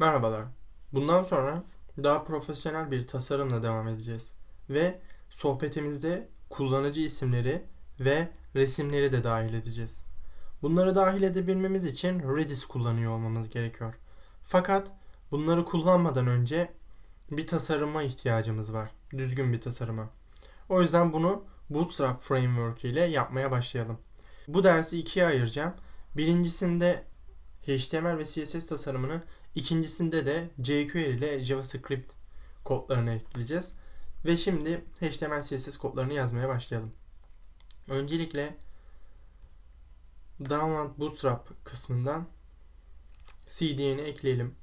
Merhabalar. Bundan sonra daha profesyonel bir tasarımla devam edeceğiz. Ve sohbetimizde kullanıcı isimleri ve resimleri de dahil edeceğiz. Bunları dahil edebilmemiz için Redis kullanıyor olmamız gerekiyor. Fakat bunları kullanmadan önce bir tasarıma ihtiyacımız var. Düzgün bir tasarıma. O yüzden bunu Bootstrap Framework ile yapmaya başlayalım. Bu dersi ikiye ayıracağım. Birincisinde HTML ve CSS tasarımını İkincisinde de jQuery ile JavaScript kodlarını ekleyeceğiz. Ve şimdi HTML CSS kodlarını yazmaya başlayalım. Öncelikle Download Bootstrap kısmından CDN'i ekleyelim.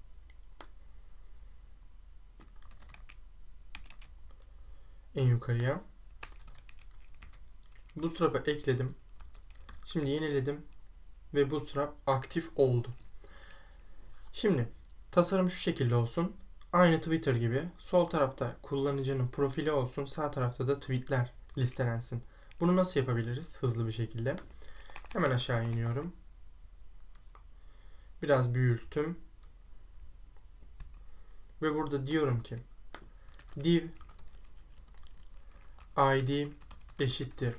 En yukarıya. Bootstrap'ı ekledim. Şimdi yeniledim ve Bootstrap aktif oldu. Şimdi tasarım şu şekilde olsun. Aynı Twitter gibi sol tarafta kullanıcının profili olsun, sağ tarafta da tweetler listelensin. Bunu nasıl yapabiliriz hızlı bir şekilde? Hemen aşağı iniyorum. Biraz büyüttüm. Ve burada diyorum ki div id eşittir.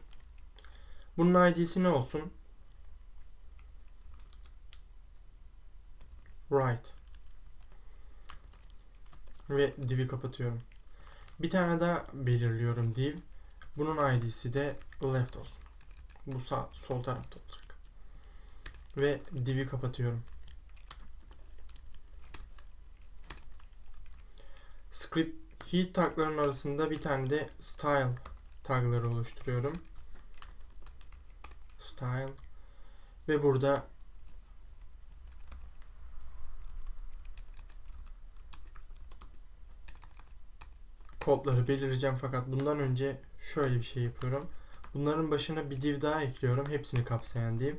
Bunun id'si ne olsun? right ve div'i kapatıyorum. Bir tane daha belirliyorum div. Bunun id'si de left olsun. Bu sağ sol tarafta olacak. Ve div'i kapatıyorum. Script heat tagların arasında bir tane de style tagları oluşturuyorum. Style ve burada kodları belirleyeceğim fakat bundan önce şöyle bir şey yapıyorum. Bunların başına bir div daha ekliyorum. Hepsini kapsayan div.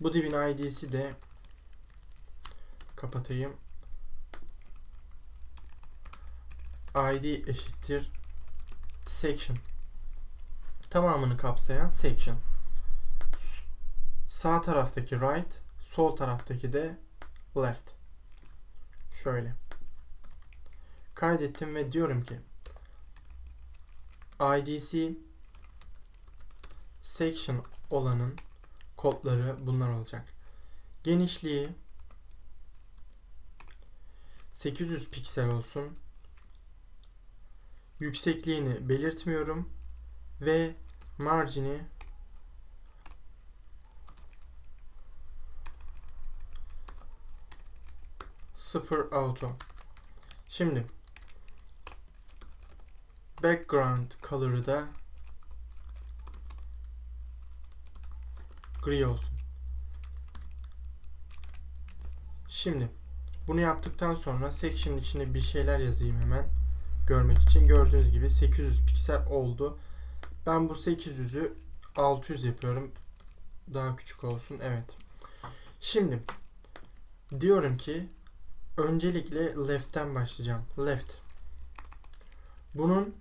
Bu divin id'si de kapatayım. id eşittir section. Tamamını kapsayan section. Sağ taraftaki right, sol taraftaki de left. Şöyle. Kaydettim ve diyorum ki IDC section olanın kodları bunlar olacak. Genişliği 800 piksel olsun. Yüksekliğini belirtmiyorum ve margini sıfır auto. Şimdi background color'ı da gri olsun. Şimdi bunu yaptıktan sonra section içine bir şeyler yazayım hemen görmek için. Gördüğünüz gibi 800 piksel oldu. Ben bu 800'ü 600 yapıyorum. Daha küçük olsun. Evet. Şimdi diyorum ki öncelikle left'ten başlayacağım. Left. Bunun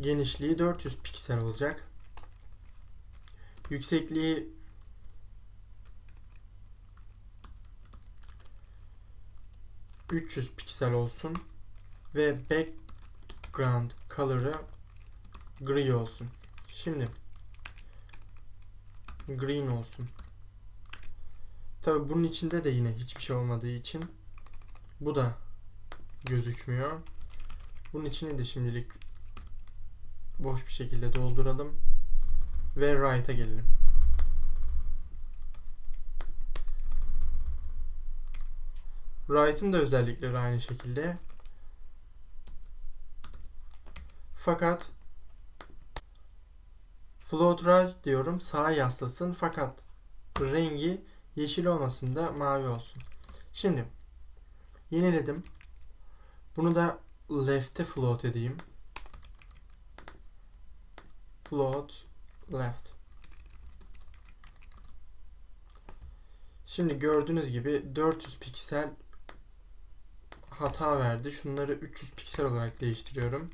genişliği 400 piksel olacak. Yüksekliği ...300 piksel olsun ve background color'ı gri olsun. Şimdi green olsun. Tabi bunun içinde de yine hiçbir şey olmadığı için bu da gözükmüyor. Bunun içini de şimdilik boş bir şekilde dolduralım ve right'a gelelim. Right'ın da özellikleri aynı şekilde. Fakat float right diyorum sağa yaslasın fakat rengi yeşil olmasın da mavi olsun. Şimdi yeniledim. Bunu da left'e float edeyim float left. Şimdi gördüğünüz gibi 400 piksel hata verdi. Şunları 300 piksel olarak değiştiriyorum.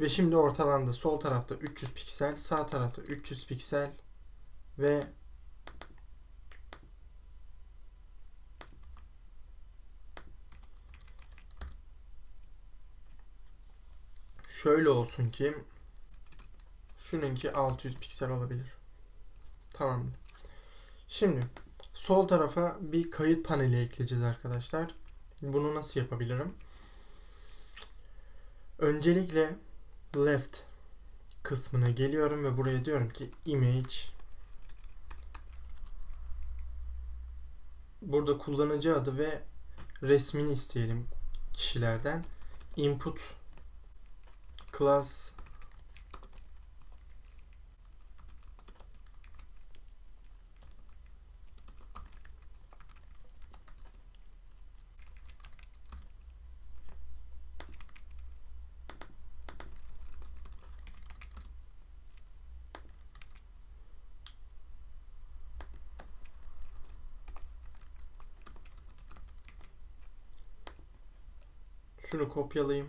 Ve şimdi ortalandı. Sol tarafta 300 piksel, sağ tarafta 300 piksel ve şöyle olsun ki şununki 600 piksel olabilir. Tamam. Şimdi sol tarafa bir kayıt paneli ekleyeceğiz arkadaşlar. Bunu nasıl yapabilirim? Öncelikle left kısmına geliyorum ve buraya diyorum ki image burada kullanıcı adı ve resmini isteyelim kişilerden. Input class Şunu kopyalayayım.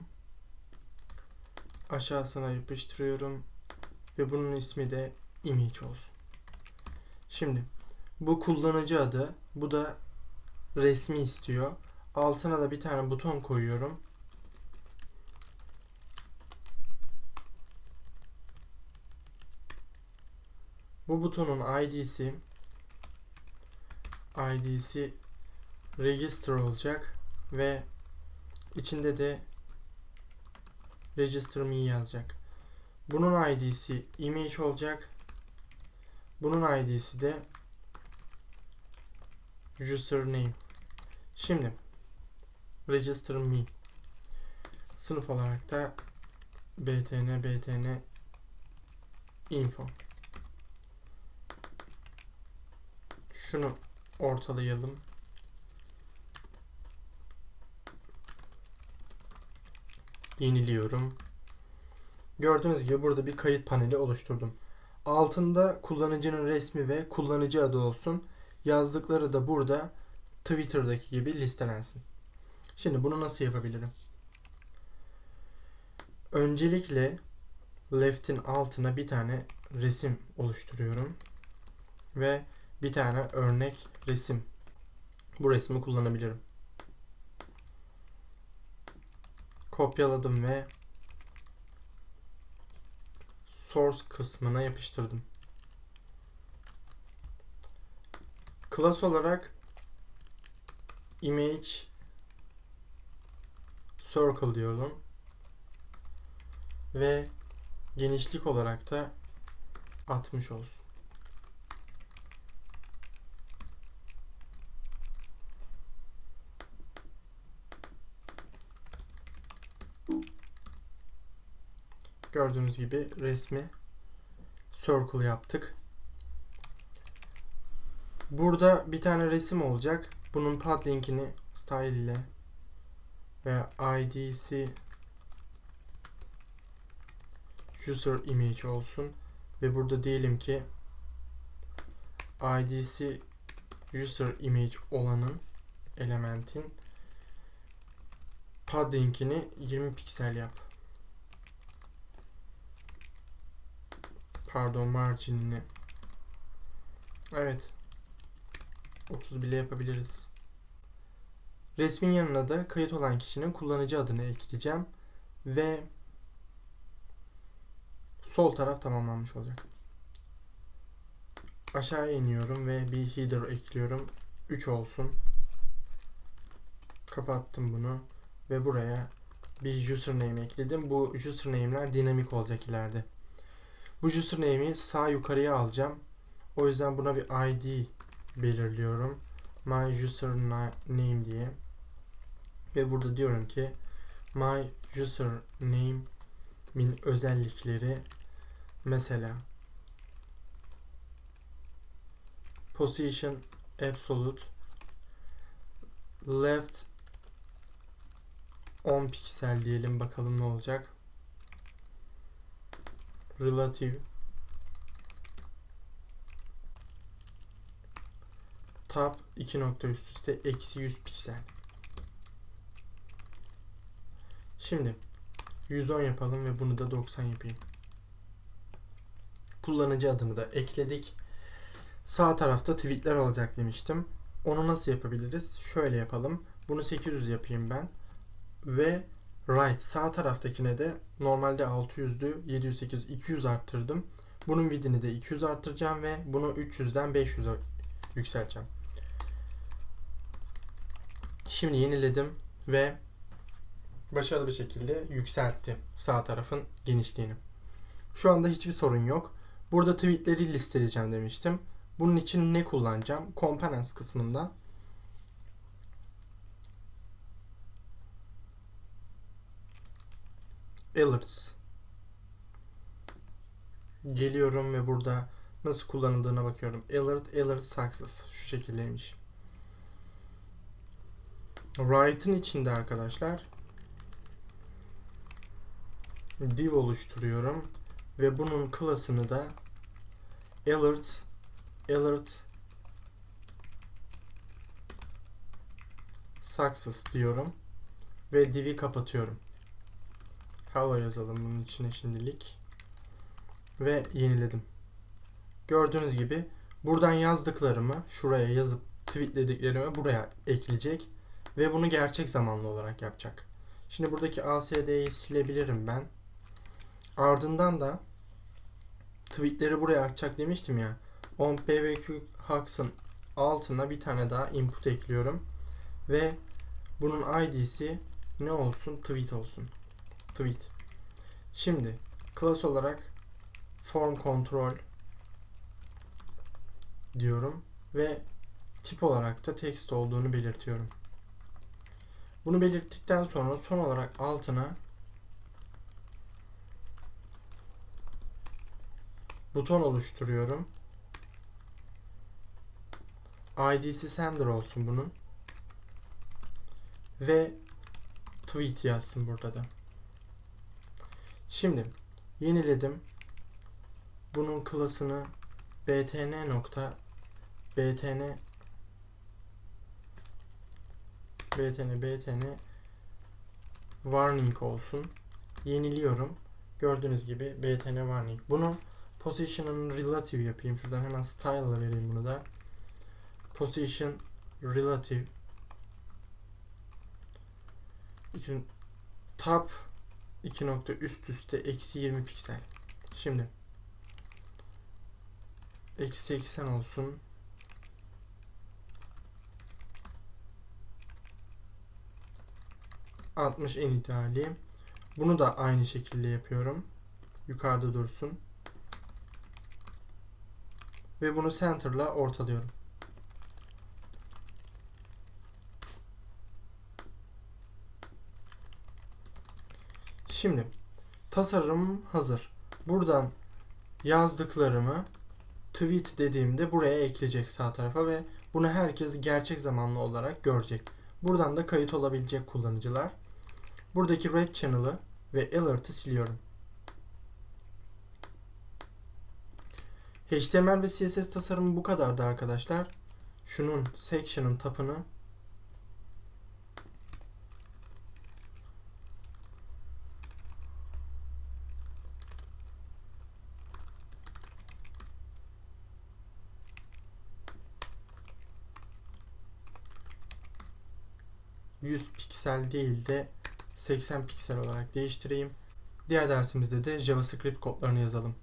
Aşağısına yapıştırıyorum. Ve bunun ismi de image olsun. Şimdi bu kullanıcı adı. Bu da resmi istiyor. Altına da bir tane buton koyuyorum. Bu butonun ID'si ID'si register olacak ve İçinde de register me yazacak. Bunun ID'si image olacak. Bunun ID'si de username. Şimdi register me sınıf olarak da btn btn info şunu ortalayalım. Yeniliyorum. Gördüğünüz gibi burada bir kayıt paneli oluşturdum. Altında kullanıcının resmi ve kullanıcı adı olsun. Yazdıkları da burada Twitter'daki gibi listelensin. Şimdi bunu nasıl yapabilirim? Öncelikle left'in altına bir tane resim oluşturuyorum. Ve bir tane örnek resim. Bu resmi kullanabilirim. Kopyaladım ve source kısmına yapıştırdım. Class olarak image circle diyorum. Ve genişlik olarak da 60 olsun. Gördüğünüz gibi resmi circle yaptık. Burada bir tane resim olacak. Bunun pad linkini style ile ve id'si user image olsun ve burada diyelim ki id'si user image olanın elementin padding'ini 20 piksel yap. Pardon marginini. Evet. 30 bile yapabiliriz. Resmin yanına da kayıt olan kişinin kullanıcı adını ekleyeceğim. Ve sol taraf tamamlanmış olacak. Aşağı iniyorum ve bir header ekliyorum. 3 olsun. Kapattım bunu. Ve buraya bir username ekledim. Bu username'ler dinamik olacak ileride. Bu username'i sağ yukarıya alacağım. O yüzden buna bir ID belirliyorum. My username diye. Ve burada diyorum ki my username'in özellikleri mesela position absolute left 10 piksel diyelim bakalım ne olacak relative tab 2 nokta üst üste eksi 100 piksel. Şimdi 110 yapalım ve bunu da 90 yapayım. Kullanıcı adını da ekledik. Sağ tarafta tweetler olacak demiştim. Onu nasıl yapabiliriz? Şöyle yapalım. Bunu 800 yapayım ben. Ve right sağ taraftakine de normalde 600'dü 700 800 200 arttırdım. Bunun width'ini de 200 arttıracağım ve bunu 300'den 500'e yükselteceğim. Şimdi yeniledim ve başarılı bir şekilde yükseltti sağ tarafın genişliğini. Şu anda hiçbir sorun yok. Burada tweetleri listeleyeceğim demiştim. Bunun için ne kullanacağım? Components kısmında alerts geliyorum ve burada nasıl kullanıldığına bakıyorum. Alert, alert success şu şekildeymiş. Write'ın içinde arkadaşlar div oluşturuyorum ve bunun klasını da alert alert success diyorum ve div'i kapatıyorum. Hello yazalım bunun içine şimdilik ve yeniledim. Gördüğünüz gibi buradan yazdıklarımı şuraya yazıp tweetlediklerimi buraya ekleyecek ve bunu gerçek zamanlı olarak yapacak. Şimdi buradaki ASD'yi silebilirim ben. Ardından da tweetleri buraya açacak demiştim ya. On PBQ Hux'ın altına bir tane daha input ekliyorum. Ve bunun ID'si ne olsun? Tweet olsun. Tweet. Şimdi class olarak form control diyorum ve tip olarak da text olduğunu belirtiyorum. Bunu belirttikten sonra son olarak altına buton oluşturuyorum. ID'si sender olsun bunun. Ve tweet yazsın burada da. Şimdi yeniledim. Bunun klasını btn nokta btn btn btn warning olsun. Yeniliyorum. Gördüğünüz gibi btn warning. Bunu position'ın relative yapayım. Şuradan hemen style'la vereyim bunu da. Position relative top 2 nokta üst üste eksi 20 piksel. Şimdi eksi 80 olsun. ...60 en ideali. Bunu da aynı şekilde yapıyorum. Yukarıda dursun. Ve bunu center'la ortalıyorum. Şimdi tasarımım hazır. Buradan yazdıklarımı tweet dediğimde buraya ekleyecek sağ tarafa ve bunu herkes gerçek zamanlı olarak görecek. Buradan da kayıt olabilecek kullanıcılar. Buradaki red channel'ı ve alert'ı siliyorum. HTML ve CSS tasarımı bu kadardı arkadaşlar. Şunun section'ın tapını ...100 piksel değil de 80 piksel olarak değiştireyim. Diğer dersimizde de JavaScript kodlarını yazalım.